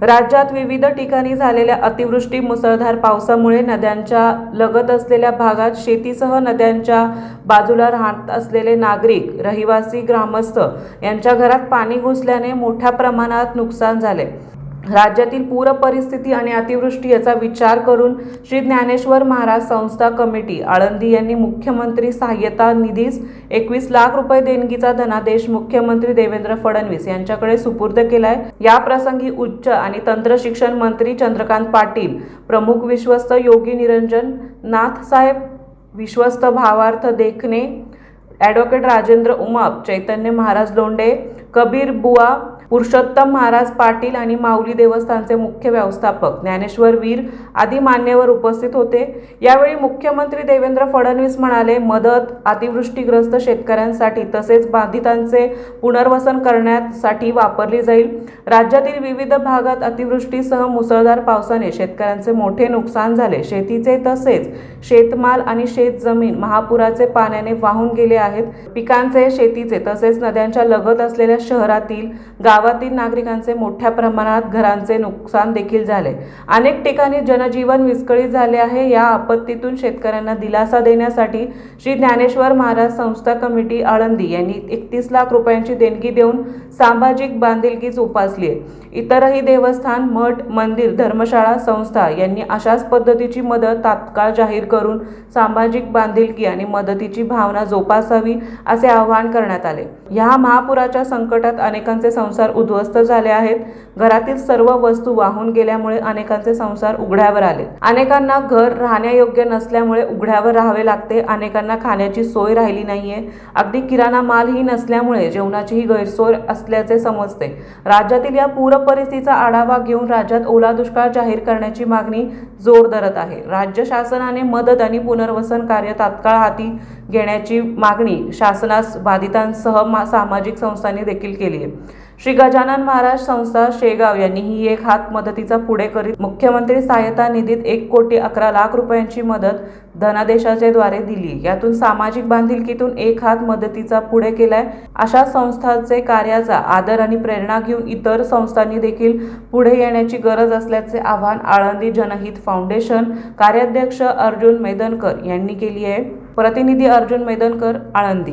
राज्यात विविध ठिकाणी झालेल्या अतिवृष्टी मुसळधार पावसामुळे नद्यांच्या लगत असलेल्या भागात शेतीसह नद्यांच्या बाजूला राहत असलेले नागरिक रहिवासी ग्रामस्थ यांच्या घरात पाणी घुसल्याने मोठ्या प्रमाणात नुकसान झाले. राज्यातील पूर परिस्थिती आणि अतिवृष्टी याचा विचार करून श्री ज्ञानेश्वर महाराज संस्था कमिटी आळंदी यांनी मुख्यमंत्री सहाय्यता निधीस एकवीस लाख रुपये देणगीचा धनादेश मुख्यमंत्री देवेंद्र फडणवीस यांच्याकडे सुपूर्द केलाय. या प्रसंगी उच्च आणि तंत्र शिक्षण मंत्री चंद्रकांत पाटील प्रमुख विश्वस्त योगी निरंजन नाथसाहेब विश्वस्त भावार्थ देखणे ॲडव्होकेट राजेंद्र उमाप चैतन्य महाराज लोंडे कबीर बुवा पुरुषोत्तम महाराज पाटील आणि माऊली देवस्थानचे मुख्य व्यवस्थापक ज्ञानेश्वर वीर आदी मान्यवर उपस्थित होते. यावेळी मुख्यमंत्री देवेंद्र फडणवीस म्हणाले मदत अतिवृष्टीग्रस्त शेतकऱ्यांसाठी तसेच बाधितांचे पुनर्वसन करण्यासाठी वापरली जाईल. राज्यातील विविध भागात अतिवृष्टीसह मुसळधार पावसाने शेतकऱ्यांचे मोठे नुकसान झाले. शेतीचे तसेच शेतमाल आणि शेतजमीन महापुराचे पाण्याने वाहून गेले आहेत. पिकांचे शेतीचे तसेच नद्यांच्या लगत असलेल्या शहरातील गावातील नागरिकांचे मोठ्या प्रमाणात घरांचे नुकसान देखील झाले. अनेक ठिकाणी जनजीवन विस्कळीत झाले आहे. या आपत्तीतून शेतकऱ्यांना दिलासा देण्यासाठी श्री ज्ञानेश्वर महाराज संस्था कमिटी आळंदी यांनी एकतीस लाख रुपयांची देणगी देऊन सामाजिक बांधिलकी जोपासली आहे. इतरही देवस्थान मठ मंदिर धर्मशाळा संस्था यांनी अशाच पद्धतीची मदत तात्काळ जाहीर करून सामाजिक बांधिलकी आणि मदतीची भावना जोपासावी असे आवाहन करण्यात आले. या महापुराच्या संकटात अनेकांचे संसार उद्ध्वस्त झाले आहेत. घरातील सर्व वस्तू वाहून गेल्यामुळे अनेकांचे संसार उघड्यावर आले. अनेकांना घर राहण्यायोग्य नसल्यामुळे उघड्यावर राहावे लागते. अनेकांना खाण्याची सोय राहिली नाहीये. अगदी किराणा मालही नसल्यामुळे जेवणाचीही गैरसोय असल्याचे समजते. राज्यातील या पूर परिस्थितीचा आढावा घेऊन राज्यात ओला दुष्काळ जाहीर करण्याची मागणी जोर धरत आहे. राज्य शासनाने मदत आणि पुनर्वसन कार्य तात्काळ हाती घेण्याची मागणी शासनास बाधितांसह सामाजिक संस्थांनी देखील केली आहे श्री गजानन महाराज संस्था शेगाव यांनीही एक हात मदतीचा पुढे करीत मुख्यमंत्री सहायता निधीत एक कोटी अकरा लाख रुपयांची मदत धनादेशाच्या द्वारे दिली. यातून सामाजिक बांधिलकीतून एक हात मदतीचा पुढे केलाय. अशा संस्थांचे कार्याचा आदर आणि प्रेरणा घेऊन इतर संस्थांनी देखील पुढे येण्याची गरज असल्याचे आवाहन आळंदी जनहित फाउंडेशन कार्याध्यक्ष अर्जुन मेदनकर यांनी केली आहे. प्रतिनिधी अर्जुन मेदनकर आळंदी.